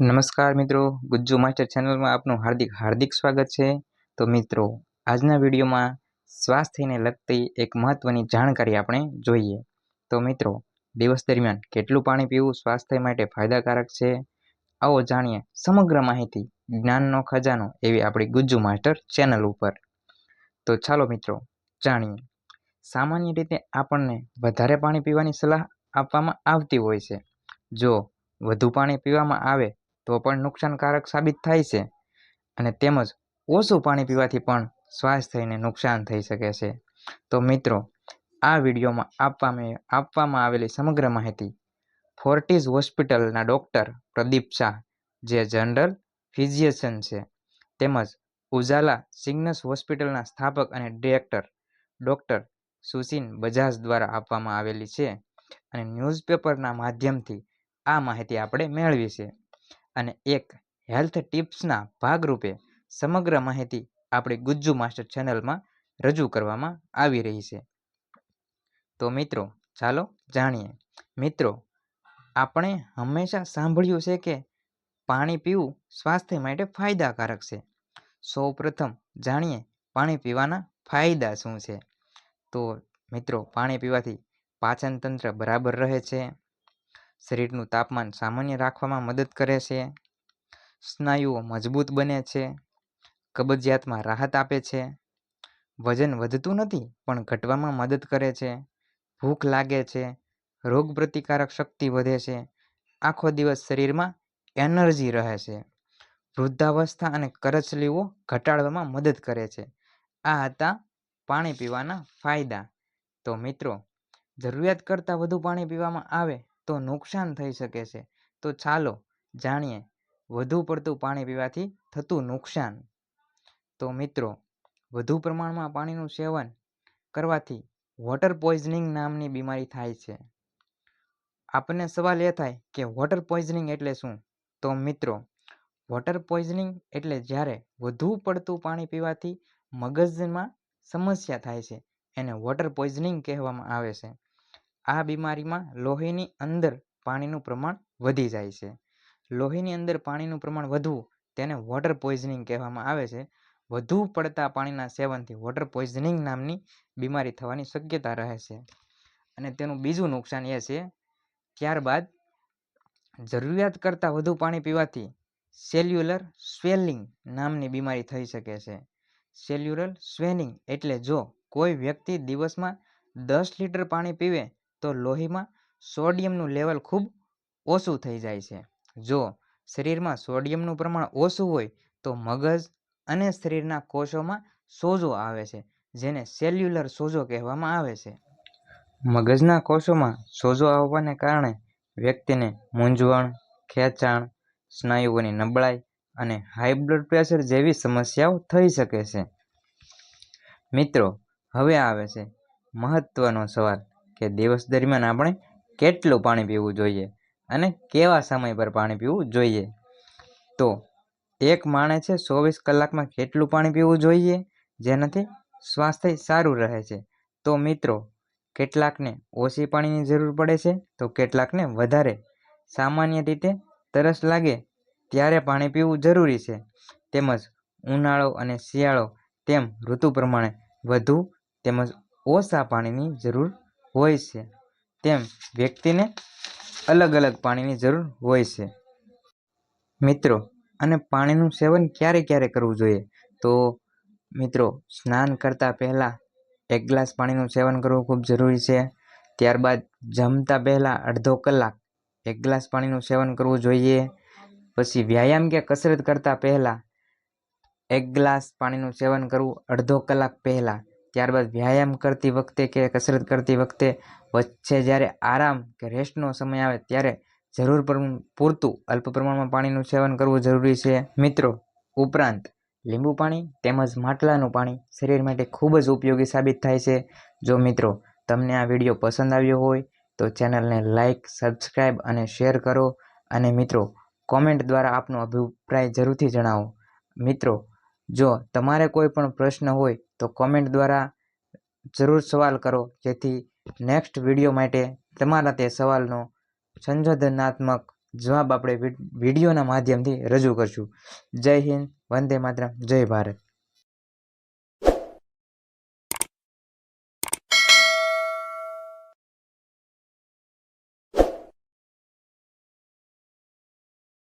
નમસ્કાર મિત્રો, ગુજ્જુ માસ્ટર ચેનલમાં આપનું હાર્દિક હાર્દિક સ્વાગત છે. તો મિત્રો, આજના વિડીયોમાં સ્વાસ્થ્યને લગતી એક મહત્વની જાણકારી આપણે જોઈએ. તો મિત્રો, દિવસ દરમિયાન કેટલું પાણી પીવું સ્વાસ્થ્ય માટે ફાયદાકારક છે? આવો જાણીએ સમગ્ર માહિતી જ્ઞાનનો ખજાનો એવી આપણી ગુજ્જુ માસ્ટર ચેનલ ઉપર. તો ચાલો મિત્રો, જાણીએ. સામાન્ય રીતે આપણને વધારે પાણી પીવાની સલાહ આપવામાં આવતી હોય છે. જો વધુ પાણી પીવામાં આવે તો પણ નુકસાનકારક સાબિત થાય છે. અને તેમજ ઓછું પાણી પીવાથી પણ સ્વાસ્થ્યને નુકસાન થઈ શકે છે. તો મિત્રો, આ વિડીયોમાં આપવામાં આપવામાં આવેલી સમગ્ર માહિતી ફોર્ટિઝ હોસ્પિટલના ડૉક્ટર પ્રદીપ શાહ, જે જનરલ ફિઝિશિયન છે, તેમજ ઉજાલા સિગ્નસ હોસ્પિટલના સ્થાપક અને ડિરેક્ટર ડૉક્ટર સુશીન બજાજ દ્વારા આપવામાં આવેલી છે. અને ન્યૂઝપેપરના માધ્યમથી આ માહિતી આપણે મેળવી છે. અને એક હેલ્થ ટિપ્સના ભાગરૂપે સમગ્ર માહિતી આપણી ગુજ્જુ માસ્ટર ચેનલમાં રજૂ કરવામાં આવી રહી છે. તો મિત્રો, ચાલો જાણીએ. મિત્રો, આપણે હંમેશા સાંભળ્યું છે કે પાણી પીવું સ્વાસ્થ્ય માટે ફાયદાકારક છે. સૌ પ્રથમ જાણીએ પાણી પીવાના ફાયદા શું છે? તો મિત્રો, પાણી પીવાથી પાચન તંત્ર બરાબર રહે છે. શરીરનું તાપમાન સામાન્ય રાખવામાં મદદ કરે છે. સ્નાયુઓ મજબૂત બને છે. કબજિયાતમાં રાહત આપે છે. વજન વધતું નથી, પણ ઘટવામાં મદદ કરે છે. ભૂખ લાગે છે. રોગ પ્રતિકારક શક્તિ વધે છે. આખો દિવસ શરીરમાં એનર્જી રહે છે. વૃદ્ધાવસ્થા અને કરચલીઓ ઘટાડવામાં મદદ કરે છે. આ હતા પાણી પીવાના ફાયદા. તો મિત્રો, જરૂરિયાત કરતાં વધુ પાણી પીવામાં આવે તો નુકસાન થઈ શકે છે. તો ચાલો જાણીએ, વધુ પડતું પાણી પીવાથી થતું નુકસાન. તો મિત્રો, વધુ પ્રમાણમાં પાણીનું સેવન કરવાથી વોટર પોઈઝનિંગ નામની બીમારી થાય છે. આપણને સવાલ એ થાય કે વોટર પોઈઝનિંગ એટલે શું? તો મિત્રો વોટર પોઈઝનિંગ એટલે જ્યારે વધુ પડતું પાણી પીવાથી મગજમાં સમસ્યા થાય છે. એને વોટર પોઈઝનિંગ કહેવામાં આવે છે. આ બીમારીમાં લોહીની અંદર પાણીનું પ્રમાણ વધી જાય છે. લોહીની અંદર પાણીનું પ્રમાણ વધવું તેને વોટર પોઈઝનિંગ કહેવામાં આવે છે. વધુ પડતા પાણીના સેવનથી વોટર પોઈઝનિંગ નામની બીમારી થવાની શક્યતા રહે છે. અને તેનું બીજું નુકસાન એ છે, ત્યારબાદ જરૂરિયાત કરતાં વધુ પાણી પીવાથી સેલ્યુલર સ્વેલિંગ નામની બીમારી થઈ શકે છે. સેલ્યુલર સ્વેલિંગ એટલે જો કોઈ વ્યક્તિ દિવસમાં દસ લીટર પાણી પીવે તો લોહીમાં સોડિયમનું લેવલ ખૂબ ઓછું થઈ જાય છે. જો શરીરમાં સોડિયમનું પ્રમાણ ઓછું હોય, તો મગજ અને શરીરના કોષોમાં સોજો આવે છે, જેને સેલ્યુલર સોજો કહેવામાં આવે છે. મગજના કોષોમાં સોજો આવવાને કારણે વ્યક્તિને મૂંઝવણ, ખેંચાણ, સ્નાયુઓની નબળાઈ અને હાઈ બ્લડ પ્રેશર જેવી સમસ્યાઓ થઈ શકે છે. મિત્રો, હવે આવે છે મહત્વનો સવાલ. કે દિવસ દરમિયાન આપણે કેટલું પાણી પીવું જોઈએ અને કેવા સમય પર પાણી પીવું જોઈએ? તો એક માણસે ચોવીસ કલાકમાં કેટલું પાણી પીવું જોઈએ? જેનાથી સ્વાસ્થ્ય સારું રહે છે. તો મિત્રો, કેટલાકને ઓછી પાણીની જરૂર પડે છે, તો કેટલાકને વધારે. સામાન્ય રીતે તરસ લાગે ત્યારે પાણી પીવું જરૂરી છે. તેમજ ઉનાળો અને શિયાળો તેમ ઋતુ પ્રમાણે વધુ તેમજ ઓછા પાણીની જરૂર હોય છે. તેમ વ્યક્તિને અલગ અલગ પાણીની જરૂર હોય છે. મિત્રો, અને પાણીનું સેવન ક્યારે ક્યારે કરવું જોઈએ? તો મિત્રો, સ્નાન કરતાં પહેલાં એક ગ્લાસ પાણીનું સેવન કરવું ખૂબ જરૂરી છે. ત્યારબાદ જમતા પહેલાં અડધો કલાક એક ગ્લાસ પાણીનું સેવન કરવું જોઈએ. પછી વ્યાયામ કે કસરત કરતાં પહેલાં એક ગ્લાસ પાણીનું સેવન કરવું અડધો કલાક પહેલાં ત્યારબાદ વ્યાયામ કરતી વખતે કે કસરત કરતી વખતે વચ્ચે જ્યારે આરામ કે રેસ્ટનો સમય આવે ત્યારે જરૂર પર પૂરતું અલ્પ પ્રમાણમાં પાણીનું સેવન કરવું જરૂરી છે. મિત્રો, ઉપરાંત લીંબુ પાણી તેમજ માટલાનું પાણી શરીર માટે ખૂબ જ ઉપયોગી સાબિત થાય છે. જો મિત્રો, તમને આ વીડિયો પસંદ આવ્યો હોય, તો ચેનલને લાઇક સબસ્ક્રાઈબ અને શેર કરો અને મિત્રો, કોમેન્ટ દ્વારા આપનો અભિપ્રાય જરૂરથી જણાવો. મિત્રો જો તમારે કોઈ પણ પ્રશ્ન હોય તો કોમેન્ટ દ્વારા જરૂર સવાલ કરો, જેથી નેક્સ્ટ વીડિયો માટે તમારા તે સવાલનો સંશોધનાત્મક જવાબ આપણે વિડીયોના માધ્યમથી રજૂ કરશું. જય હિન્દ, વંદે માતરમ, જય ભારત.